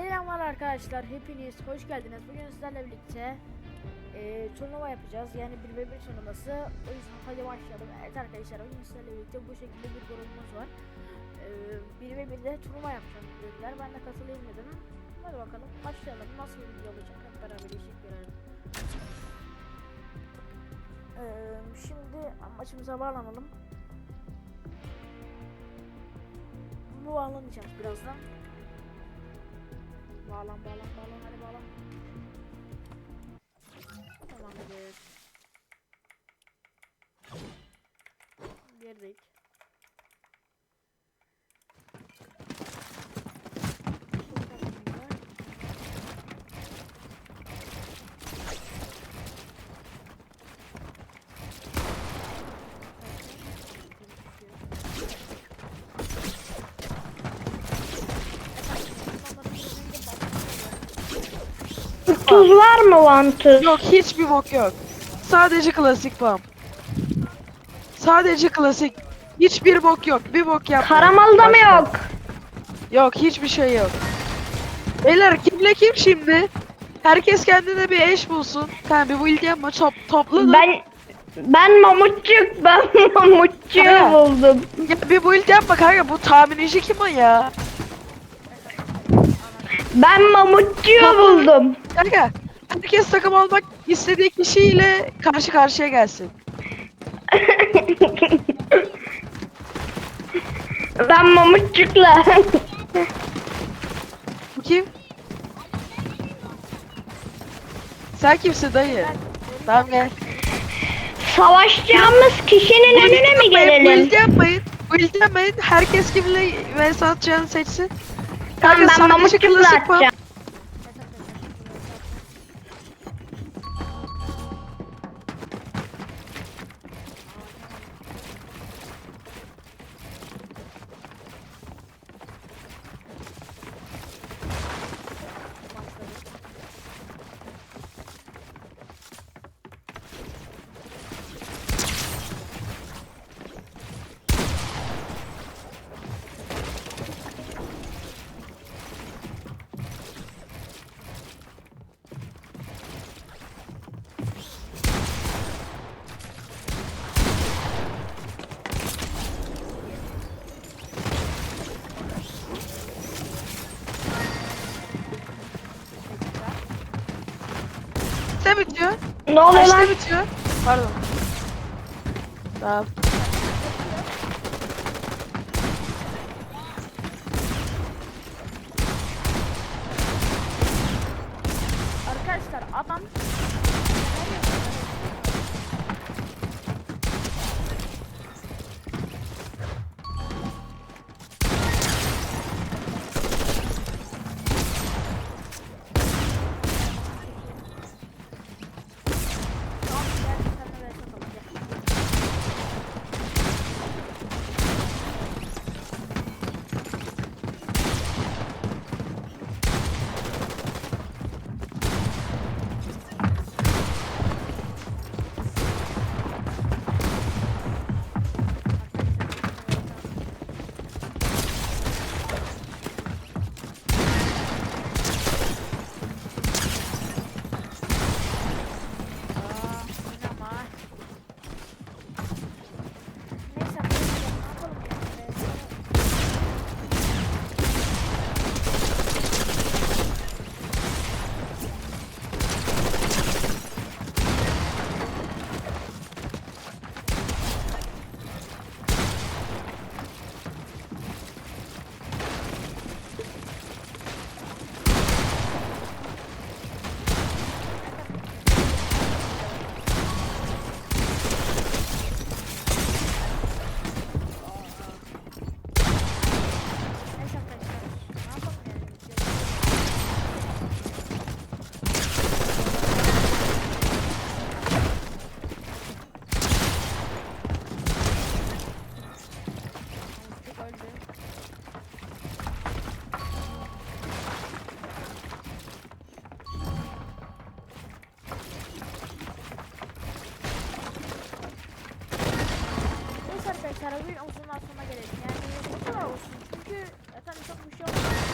Selamlar arkadaşlar, hepiniz hoş geldiniz. Bugün sizlerle birlikte e, turnuva yapacağız. Yani bir ve bir turnuvası. O yüzden hadi başlayalım. Evet arkadaşlar, bugün sizlerle birlikte bu şekilde bir grubumuz var. E, bir ve bir turnuva yapacağım dediler. Ben de katılayım dedim. Hadi bakalım başlayalım. Nasıl bir video olacak hep beraber eşit görelim. E, şimdi maçımıza bağlanalım. Bu bağlanacağız birazdan. Bağlan bağlan bağlan hadi bağlan. Tamamdır. Girdik. Tuz var mı vantuz? Yok hiçbir bok yok. Sadece klasik pump. Sadece klasik. Hiçbir bok yok. Bir bok yap. Karamalda mı yok? Yok hiçbir şey yok. Beyler kimle kim şimdi? Herkes kendine bir eş bulsun. Tamam bir build yapma top, toplanın. Ben ben mamutçuk ben mamutçuğu buldum. Ya bir build yapma kanka bu tahmin işi kim o ya? Ben mamutçuğu Tamam. buldum. Kanka herkes takım olmak istediği kişiyle karşı karşıya gelsin. ben mamutçukla. Bu kim? Sen kimsin dayı? Tamam gel. Savaşacağımız kişinin önüne mi Build gelelim? yapmayın. Build yapmayın. Herkes kiminle vs atacağını seçsin. Tamam ben klasik pump. atacağım. Kaçta bitiyor? Ne oluyor lan? Kaçta bitiyor? Pardon. Tamam. Karavir olsunlar sonra gelelim. Yani ne kadar olsun. Çünkü zaten çok bir şey olmaz.